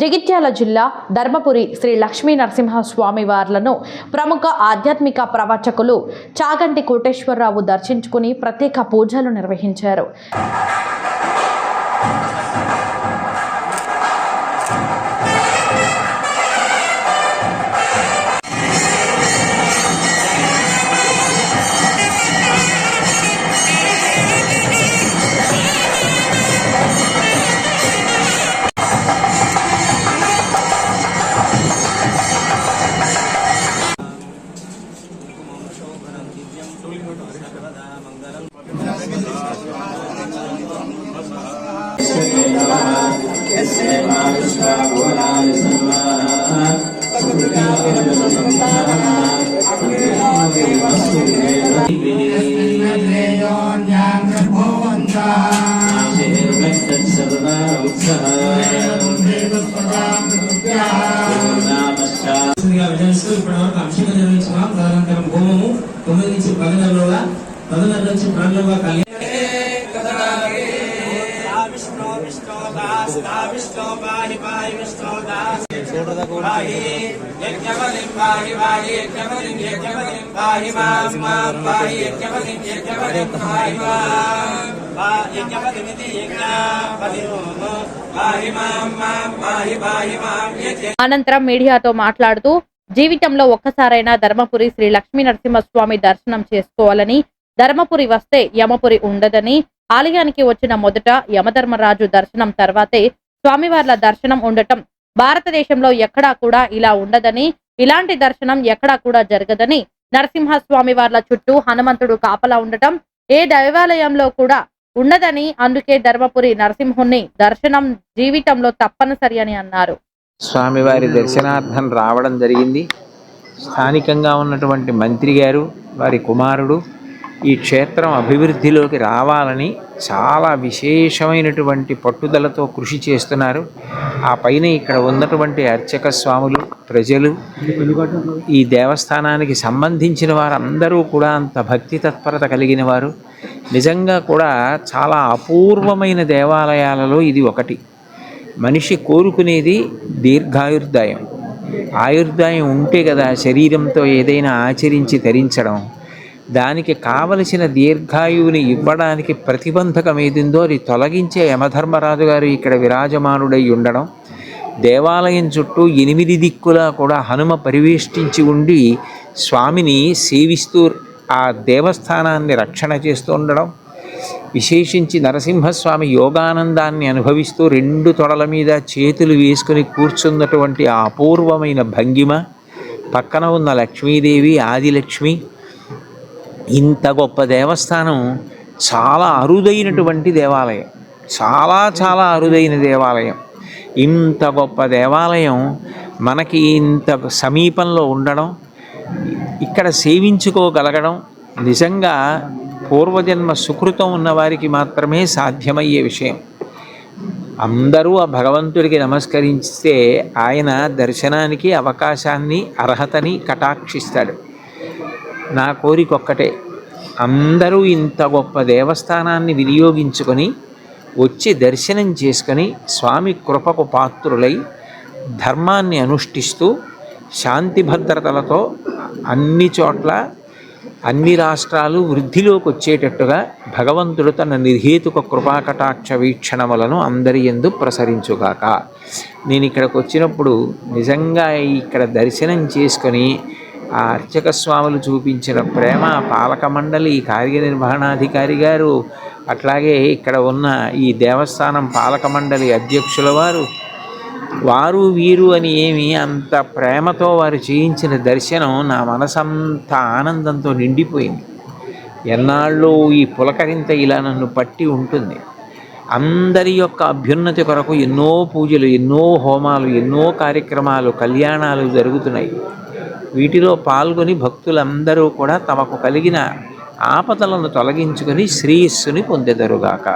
జగిత్యాల జిల్లా ధర్మపురి శ్రీ లక్ష్మీ నరసింహస్వామి వార్లను ప్రముఖ ఆధ్యాత్మిక ప్రవచకులు చాగంటి కోటేశ్వరరావు దర్శించుకుని ప్రత్యేక పూజలు నిర్వహించారు. గా విజయిస్తూ ఇప్పటివరకు అభిషేకం నిర్వహించుకున్నాం తదనంతరం హోమము తొమ్మిది నుంచి పదిన్నరలోగా పదిన్నర నుంచి పన్నెండుగా కలిగి అనంతరం మీడియాతో మాట్లాడుతూ జీవితంలో ఒక్కసారైనా ధర్మపురి శ్రీ లక్ష్మీ నరసింహస్వామి దర్శనం చేసుకోవాలని ధర్మపురి వస్తే యమపురి ఉండదని ఆలయానికి వచ్చిన మొదట యమధర్మరాజు దర్శనం తర్వాతే స్వామివార్ల దర్శనం ఉండటం భారతదేశంలో ఎక్కడా కూడా ఇలా ఉండదని ఇలాంటి దర్శనం ఎక్కడా కూడా జరగదని నరసింహస్వామి వార్ల చుట్టూ హనుమంతుడు కాపలా ఉండటం ఏ దైవాలయంలో కూడా ఉండదని అందుకే ధర్మపురి నరసింహుణ్ణి దర్శనం జీవితంలో తప్పనిసరి అని అన్నారు. స్వామివారి దర్శనార్థం రావడం జరిగింది. స్థానికంగా ఉన్నటువంటి మంత్రి గారు వారి కుమారుడు ఈ క్షేత్రం అభివృద్ధిలోకి రావాలని చాలా విశేషమైనటువంటి పట్టుదలతో కృషి చేస్తున్నారు. ఆ పైన ఇక్కడ ఉన్నటువంటి అర్చక స్వాములు ప్రజలు ఈ దేవస్థానానికి సంబంధించిన వారందరూ కూడా అంత భక్తి తత్పరత కలిగిన వారు. నిజంగా కూడా చాలా అపూర్వమైన దేవాలయాలలో ఇది ఒకటి. మనిషి కోరుకునేది దీర్ఘాయుర్దాయం. ఆయుర్దాయం ఉంటే కదా శరీరంతో ఏదైనా ఆచరించి ధరించడం. దానికి కావలసిన దీర్ఘాయువుని ఇవ్వడానికి ప్రతిబంధకం ఏదిందో అది తొలగించే యమధర్మరాజు గారు ఇక్కడ విరాజమానుడై ఉండడం. దేవాలయం చుట్టూ ఎనిమిది దిక్కులా కూడా హనుమ పరివేష్టించి ఉండి స్వామిని సేవిస్తూ ఆ దేవస్థానాన్ని రక్షణ చేస్తూ ఉండడం. విశేషించి నరసింహస్వామి యోగానందాన్ని అనుభవిస్తూ రెండు తొడల మీద చేతులు వేసుకుని కూర్చున్నటువంటి ఆ అపూర్వమైన భంగిమ పక్కన ఉన్న లక్ష్మీదేవి ఆదిలక్ష్మి ఇంత గొప్ప దేవస్థానం చాలా అరుదైనటువంటి దేవాలయం చాలా చాలా అరుదైన దేవాలయం. ఇంత గొప్ప దేవాలయం మనకి ఇంత సమీపంలో ఉండడం ఇక్కడ సేవించుకోగలగడం నిజంగా పూర్వజన్మ సుకృతం ఉన్నవారికి మాత్రమే సాధ్యమయ్యే విషయం. అందరూ ఆ భగవంతుడికి నమస్కరిస్తే ఆయన దర్శనానికి అవకాశాన్ని అర్హతని కటాక్షిస్తాడు. నా కోరిక ఒక్కటే. అందరూ ఇంత గొప్ప దేవస్థానాన్ని వినియోగించుకొని వచ్చి దర్శనం చేసుకొని స్వామి కృపకు పాత్రులై ధర్మాన్ని అనుష్ఠిస్తూ శాంతి భద్రతలతో అన్ని చోట్ల అన్ని రాష్ట్రాలు వృద్ధిలోకి వచ్చేటట్టుగా భగవంతుడు తన నిర్హేతుక కృపాకటాక్ష వీక్షణములను అందరి ఎందు ప్రసరించుగాక. నేను ఇక్కడికి వచ్చినప్పుడు నిజంగా ఇక్కడ దర్శనం చేసుకొని ఆ అర్చక స్వాములు చూపించిన ప్రేమ పాలక మండలి కార్యనిర్వహణాధికారి గారు అట్లాగే ఇక్కడ ఉన్న ఈ దేవస్థానం పాలక మండలి అధ్యక్షుల వారు వారు వీరు అని ఏమి అంత ప్రేమతో వారు చేయించిన దర్శనం నా మనసంతా ఆనందంతో నిండిపోయింది. ఎన్నాళ్ళు ఈ పులకరింత ఇలా నన్ను పట్టి ఉంటుంది. అందరి యొక్క అభ్యున్నతి కొరకు ఎన్నో పూజలు ఎన్నో హోమాలు ఎన్నో కార్యక్రమాలు కళ్యాణాలు జరుగుతున్నాయి. వీటిలో పాల్గొని భక్తులందరూ కూడా తమకు కలిగిన ఆపదలను తొలగించుకొని శ్రేయస్సుని పొందెదరుగాక.